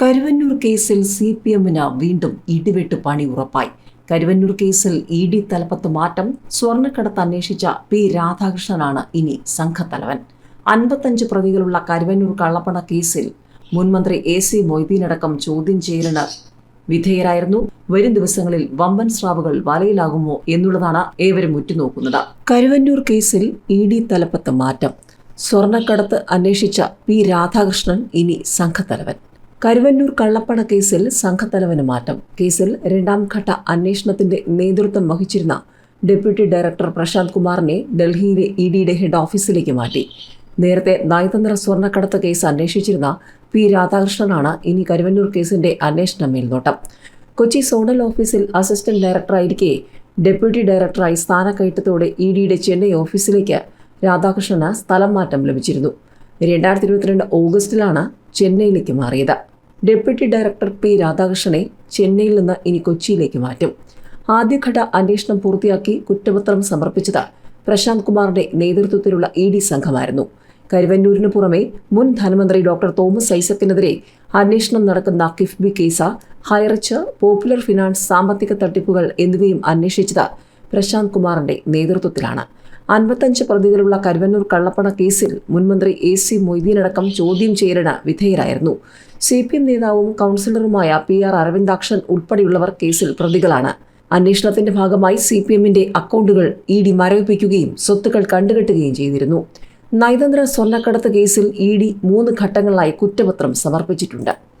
കരുവന്നൂർ കേസിൽ C P എമ്മിന് വീണ്ടും ഇടിവെട്ട് പണി ഉറപ്പായി. കരുവന്നൂർ കേസിൽ ഇ ഡി തലപ്പത്ത് മാറ്റം സ്വർണക്കടത്ത് അന്വേഷിച്ച പി രാധാകൃഷ്ണനാണ് ഇനി സംഘത്തലവൻ. അൻപത്തഞ്ച് പ്രതികളുള്ള കരുവന്നൂർ കള്ളപ്പണ കേസിൽ മുൻമന്ത്രി എ സി മൊയ്തീനടക്കം ചോദ്യം ചെയ്യലിന് വിധേയരായിരുന്നു. വരും ദിവസങ്ങളിൽ വമ്പൻ സ്രാവുകൾ വലയിലാകുമോ എന്നുള്ളതാണ് ഏവരും ഉറ്റുനോക്കുന്നത്. കരുവന്നൂർ കേസിൽ ഇ ഡി തലപ്പത്ത് മാറ്റം. സ്വർണക്കടത്ത് അന്വേഷിച്ച പി രാധാകൃഷ്ണൻ ഇനി സംഘത്തലവൻ. കരുവന്നൂർ കള്ളപ്പണ കേസിൽ സംഘത്തലവന് മാറ്റം. കേസിൽ രണ്ടാം ഘട്ട അന്വേഷണത്തിന്റെ നേതൃത്വം വഹിച്ചിരുന്ന ഡെപ്യൂട്ടി ഡയറക്ടർ പ്രശാന്ത് കുമാറിനെ ഡൽഹിയിലെ ഇ ഡിയുടെ ഹെഡ് ഓഫീസിലേക്ക് മാറ്റി. നേരത്തെ നയതന്ത്ര സ്വർണക്കടത്ത് കേസ് അന്വേഷിച്ചിരുന്ന പി രാധാകൃഷ്ണനാണ് ഇനി കരുവന്നൂർ കേസിന്റെ അന്വേഷണ മേൽനോട്ടം. കൊച്ചി സോണൽ ഓഫീസിൽ അസിസ്റ്റന്റ് ഡയറക്ടറായിരിക്കെ ഡെപ്യൂട്ടി ഡയറക്ടറായി സ്ഥാനക്കയറ്റത്തോടെ ഇ ഡിയുടെ ചെന്നൈ ഓഫീസിലേക്ക് രാധാകൃഷ്ണന് സ്ഥലം മാറ്റം ലഭിച്ചിരുന്നു. രണ്ടായിരത്തി ഇരുപത്തിരണ്ട് ഓഗസ്റ്റിലാണ് ചെന്നൈയിലേക്ക് മാറിയത്. ഡെപ്യൂട്ടി ഡയറക്ടർ പി രാധാകൃഷ്ണനെ ചെന്നൈയിൽ നിന്ന് ഇനി കൊച്ചിയിലേക്ക് മാറ്റും. ആദ്യഘട്ട അന്വേഷണം പൂർത്തിയാക്കി കുറ്റപത്രം സമർപ്പിച്ചത് പ്രശാന്ത് കുമാറിന്റെ നേതൃത്വത്തിലുള്ള ഇ ഡി സംഘമായിരുന്നു. കരുവന്നൂരിന് പുറമെ മുൻ ധനമന്ത്രി ഡോക്ടർ തോമസ് ഐസക്കിനെതിരെ അന്വേഷണം നടക്കുന്ന കിഫ്ബി കേസ് ഹൈറിച്ച് പോപ്പുലർ ഫിനാൻസ് സാമ്പത്തിക തട്ടിപ്പുകൾ എന്നിവയും അന്വേഷിച്ചത് പ്രശാന്ത് കുമാറിന്റെ നേതൃത്വത്തിലാണ്. അൻപത്തഞ്ച് പ്രതികളുള്ള കരുവന്നൂർ കള്ളപ്പണ കേസിൽ മുൻമന്ത്രി എ സി മൊയ്തീനടക്കം ചോദ്യം ചെയ്യലിന് വിധേയരായിരുന്നു. സി പി എം നേതാവും കൗൺസിലറുമായ പി ആർ അരവിന്ദാക്ഷൻ ഉൾപ്പെടെയുള്ളവർ കേസിൽ പ്രതികളാണ്. അന്വേഷണത്തിന്റെ ഭാഗമായി സി പി എമ്മിന്റെ അക്കൗണ്ടുകൾ ഇ ഡി മരവിപ്പിക്കുകയും സ്വത്തുക്കൾ കണ്ടുകെട്ടുകയും ചെയ്തിരുന്നു. നയതന്ത്ര സ്വർണക്കടത്ത് കേസിൽ ഇ ഡി മൂന്ന് ഘട്ടങ്ങളിലായി കുറ്റപത്രം സമർപ്പിച്ചിട്ടുണ്ട്.